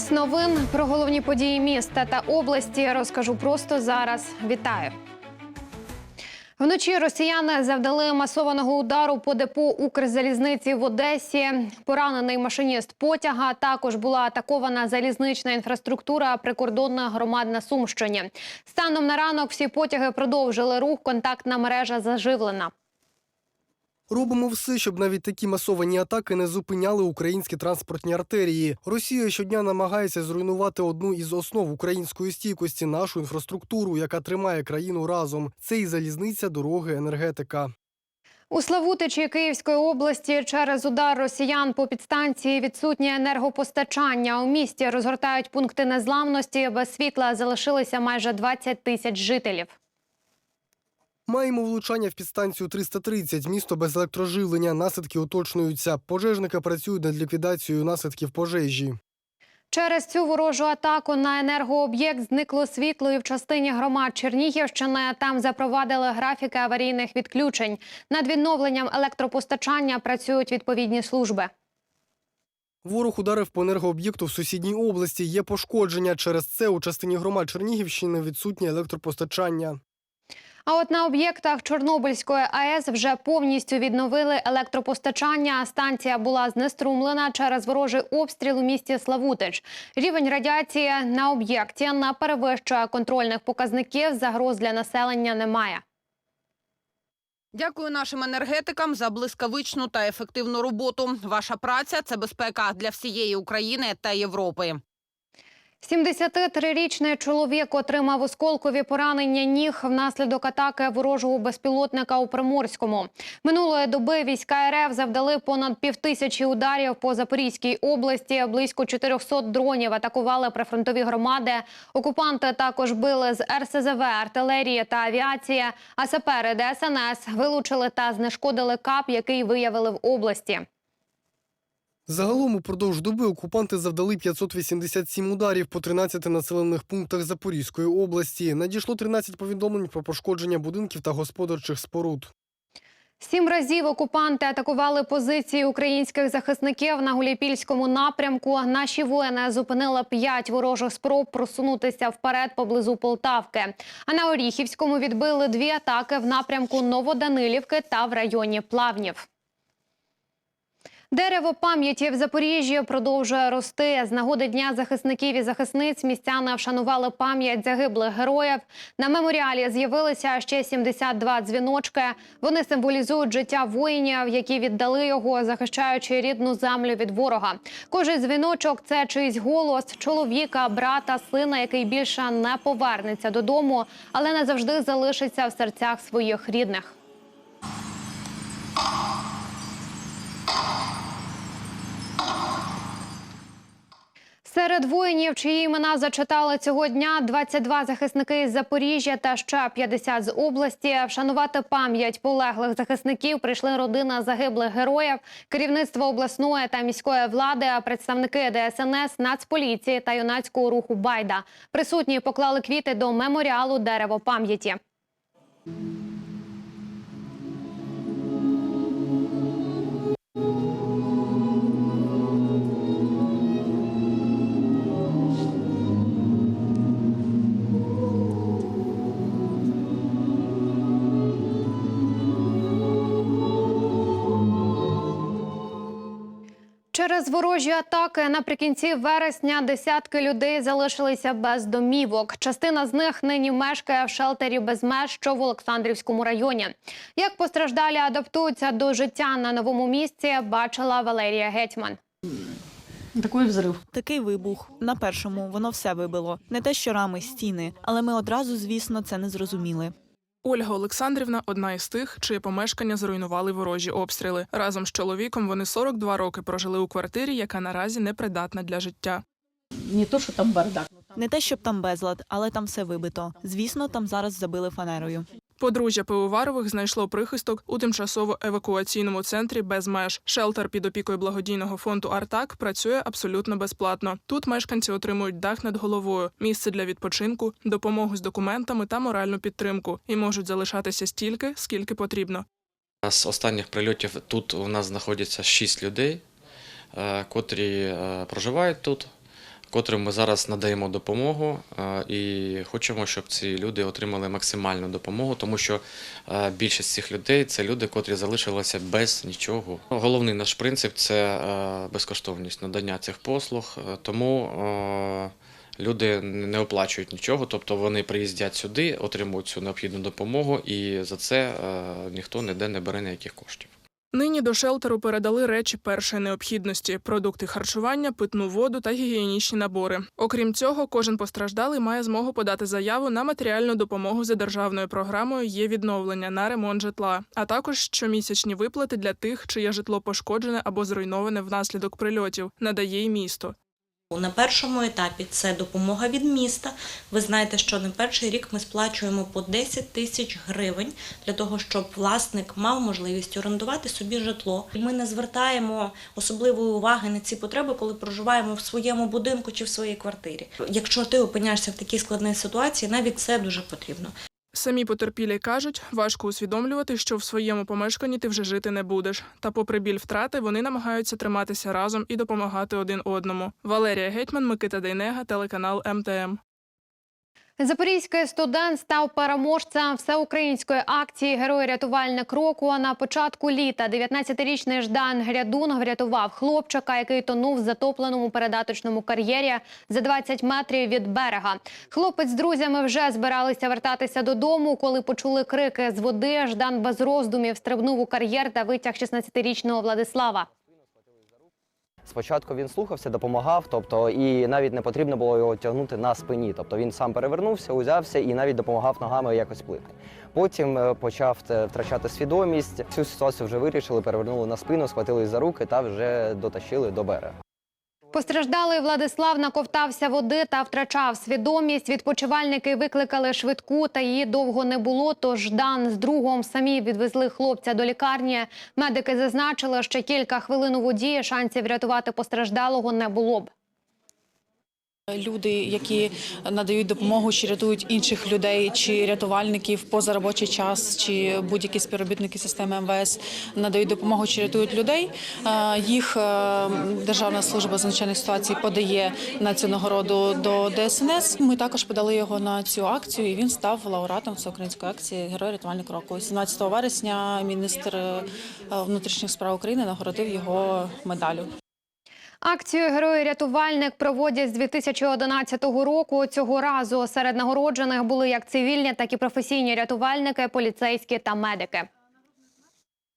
Час новин про головні події міста та області розкажу просто зараз. Вітаю. Вночі росіяни завдали масованого удару по депо Укрзалізниці в Одесі. Поранений машиніст потяга. Також була атакована залізнична інфраструктура прикордонних громад на Сумщині. Станом на ранок всі потяги продовжили рух. Контактна мережа заживлена. Робимо все, щоб навіть такі масовані атаки не зупиняли українські транспортні артерії. Росія щодня намагається зруйнувати одну із основ української стійкості нашу інфраструктуру, яка тримає країну разом. Це і залізниця, дороги, енергетика. У Славутичі Київської області через удар росіян по підстанції відсутнє енергопостачання. У місті розгортають пункти незламності. Без світла залишилися майже 20 тисяч жителів. Маємо влучання в підстанцію 330, місто без електроживлення. Наслідки уточнюються. Пожежники працюють над ліквідацією наслідків пожежі. Через цю ворожу атаку на енергооб'єкт зникло світло і в частині громад Чернігівщини. Там запровадили графіки аварійних відключень. Над відновленням електропостачання працюють відповідні служби. Ворог ударив по енергооб'єкту в сусідній області. Є пошкодження. Через це у частині громад Чернігівщини відсутнє електропостачання. А от на об'єктах Чорнобильської АЕС вже повністю відновили електропостачання. Станція була знеструмлена через ворожий обстріл у місті Славутич. Рівень радіації на об'єкті не перевищує контрольних показників. Загроз для населення немає. Дякую нашим енергетикам за блискавичну та ефективну роботу. Ваша праця це безпека для всієї України та Європи. 73-річний чоловік отримав осколкові поранення ніг внаслідок атаки ворожого безпілотника у Приморському. Минулої доби війська РФ завдали понад півтисячі ударів по Запорізькій області. Близько 400 дронів атакували прифронтові громади. Окупанти також били з РСЗВ, артилерії та авіації. А сапери ДСНС вилучили та знешкодили кап, який виявили в області. Загалом упродовж доби окупанти завдали 587 ударів по 13 населених пунктах Запорізької області. Надійшло 13 повідомлень про пошкодження будинків та господарчих споруд. Сім разів окупанти атакували позиції українських захисників на Гуляйпільському напрямку. Наші воїни зупинили п'ять ворожих спроб просунутися вперед поблизу Полтавки. А на Оріхівському відбили дві атаки в напрямку Новоданилівки та в районі Плавнів. Дерево пам'яті в Запоріжжі продовжує рости. З нагоди дня захисників і захисниць містяни вшанували пам'ять загиблих героїв. На меморіалі з'явилися ще 72 дзвіночки. Вони символізують життя воїнів, які віддали його, захищаючи рідну землю від ворога. Кожен дзвіночок це чийсь голос чоловіка, брата, сина, який більше не повернеться додому, але не завжди залишиться в серцях своїх рідних. Серед воїнів, чиї імена зачитали цього дня, 22 захисники із Запоріжжя та ще 50 з області. Вшанувати пам'ять полеглих захисників прийшли родина загиблих героїв, керівництво обласної та міської влади, представники ДСНС, Нацполіції та юнацького руху Байда. Присутні поклали квіти до меморіалу дерево пам'яті. Через ворожі атаки наприкінці вересня десятки людей залишилися без домівок. Частина з них нині мешкає в шелтері без меж, що в Олександрівському районі. Як постраждалі адаптуються до життя на новому місці, бачила Валерія Гетьман. Такий взрив. Такий вибух. На першому воно все вибило. Не те, що рами, стіни, але ми одразу, звісно, це не зрозуміли. Ольга Олександрівна одна із тих, чиє помешкання зруйнували ворожі обстріли. Разом з чоловіком вони 42 роки прожили у квартирі, яка наразі непридатна для життя. Не то, що там бардак. ну, Не те, щоб там безлад, але там все вибито. Звісно, там зараз забили фанерою. Подружжя Пивоварових знайшло прихисток у тимчасово-евакуаційному центрі без меж. Шелтер під опікою благодійного фонду Артак працює абсолютно безплатно. Тут мешканці отримують дах над головою, місце для відпочинку, допомогу з документами та моральну підтримку і можуть залишатися стільки, скільки потрібно. З останніх прильотів тут у нас знаходяться шість людей, е, котрі е, проживають тут. Котрим ми зараз надаємо допомогу, е, і хочемо, щоб ці люди отримали максимальну допомогу, тому що е, більшість цих людей це люди, котрі залишилися без нічого. Головний наш принцип це е, безкоштовність надання цих послуг, тому люди не оплачують нічого, тобто вони приїздять сюди, отримують цю необхідну допомогу, і за це ніхто ніде не бере ніяких коштів. Нині до шелтеру передали речі першої необхідності: продукти харчування, питну воду та гігієнічні набори. Окрім цього, кожен постраждалий має змогу подати заяву на матеріальну допомогу за державною програмою є відновлення на ремонт житла, а також щомісячні виплати для тих, чиє житло пошкоджене або зруйноване внаслідок прильотів, надає й місто. На першому етапі це допомога від міста. Ви знаєте, що на перший рік ми сплачуємо по 10 тисяч гривень для того, щоб власник мав можливість орендувати собі житло. Ми не звертаємо особливої уваги на ці потреби, коли проживаємо в своєму будинку чи в своїй квартирі. Якщо ти опиняєшся в такій складній ситуації, навіть це дуже потрібно. Самі потерпілі кажуть, важко усвідомлювати, що в своєму помешканні ти вже жити не будеш. Та, попри біль втрати, вони намагаються триматися разом і допомагати один одному. Валерія Гетьман, Микита Дейнега, телеканал МТМ. Запорізький студент став переможцем всеукраїнської акції Герой рятувальник року. На початку літа 19-річний Ждан Грядун врятував хлопчика, який тонув в затопленому передаточному кар'єрі за 20 метрів від берега. Хлопець з друзями вже збиралися вертатися додому, коли почули крики з води. Ждан без роздумів стрибнув у кар'єр та витяг 16-річного Владислава. Спочатку він слухався, допомагав, тобто і навіть не потрібно було його тягнути на спині. Тобто він сам перевернувся, узявся і навіть допомагав ногами якось плити. Потім е, почав втрачати свідомість. Цю ситуацію вже вирішили, перевернули на спину, схватили за руки та вже дотащили до берега. Постраждалий Владислав наковтався води та втрачав свідомість. Відпочивальники викликали швидку, та її довго не було. Тож Дан з другом самі відвезли хлопця до лікарні. Медики зазначили, що кілька хвилин у воді шансів врятувати постраждалого не було б. Люди, які надають допомогу, чи рятують інших людей, чи рятувальників поза робочий час, чи будь-які співробітники системи МВС надають допомогу, чи рятують людей. е, Їх е, Державна служба з надзвичайних ситуацій подає на цю нагороду до ДСНС. Ми також подали його на цю акцію, і він став лауреатом всеукраїнської акції Герой рятувальник року. 17 вересня міністр е, внутрішніх справ України нагородив його медаллю. Акцію Герої-рятувальник проводять з 2011 року. Цього разу серед нагороджених були як цивільні, так і професійні рятувальники, поліцейські та медики.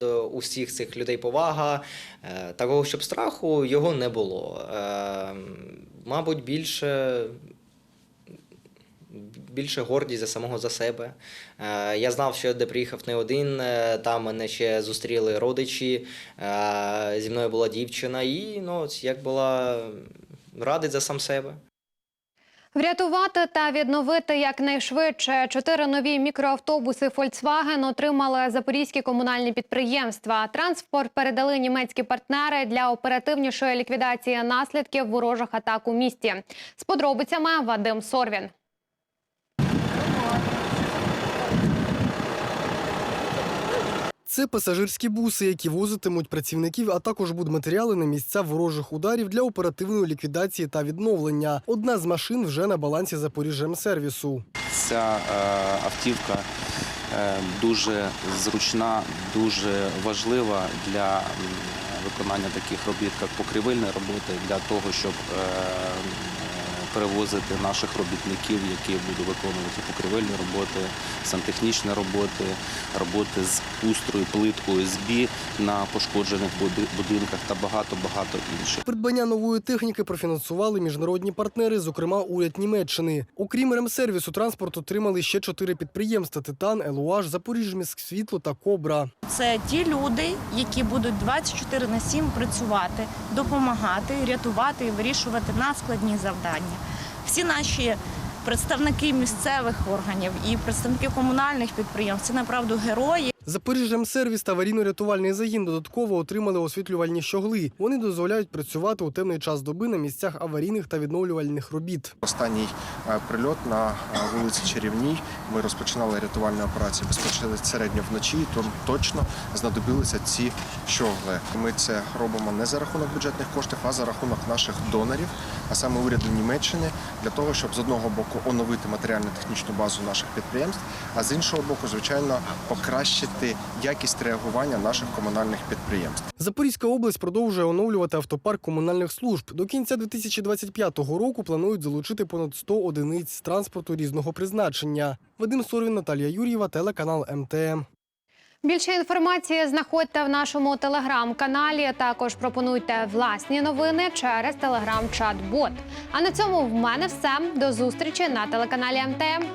До усіх цих людей повага, е, такого, щоб страху його не було. Е, Мабуть, більше. Більше гордість за самого за себе. Е, Я знав, що я де приїхав не один. е, Там мене ще зустріли родичі. е, Зі мною була дівчина, і ну, як була радий за сам себе. Врятувати та відновити якнайшвидше чотири нові мікроавтобуси Volkswagen отримали запорізькі комунальні підприємства. Транспорт передали німецькі партнери для оперативнішої ліквідації наслідків ворожих атак у місті. З подробицями Вадим Сорвін. Це пасажирські буси, які возитимуть працівників, а також будматеріали на місця ворожих ударів для оперативної ліквідації та відновлення. Одна з машин вже на балансі Запоріжжямсервісу. Ця е, автівка е, дуже зручна, дуже важлива для виконання таких робіт, як покривильні роботи, для того, щоб е, перевозити наших робітників, які будуть виконувати покривельні роботи, сантехнічні роботи, роботи з устрою, плиткою, СБІ на пошкоджених будинках та багато-багато інших. Придбання нової техніки профінансували міжнародні партнери, зокрема уряд Німеччини. Окрім ремсервісу, транспорт отримали ще чотири підприємства: Титан, Елуаш, Запоріжміськсвітло та Кобра. Це ті люди, які будуть 24 на 7 працювати, допомагати, рятувати і вирішувати надскладні завдання. Всі наші представники місцевих органів і представники комунальних підприємств це направду герої. Запоріжжям сервіс та аварійно-рятувальний загін додатково отримали освітлювальні щогли. Вони дозволяють працювати у темний час доби на місцях аварійних та відновлювальних робіт. Останній е, прильот на е, вулиці Чарівній. Ми розпочинали рятувальну операцію безпосередньо вночі. То точно знадобилися ці щогли. Ми це робимо не за рахунок бюджетних коштів, а за рахунок наших донорів, а саме уряду Німеччини, для того, щоб з одного боку оновити матеріально-технічну базу наших підприємств, а з іншого боку, звичайно, покращити якість реагування наших комунальних підприємств. Запорізька область продовжує оновлювати автопарк комунальних служб. До кінця 2025 року планують залучити понад 100 одиниць транспорту різного призначення. Вадим Сорвін, Наталія Юр'єва, телеканал МТМ. Більше інформації знаходьте в нашому телеграм-каналі. Також пропонуйте власні новини через телеграм-чат-бот. А на цьому в мене все. До зустрічі на телеканалі МТМ.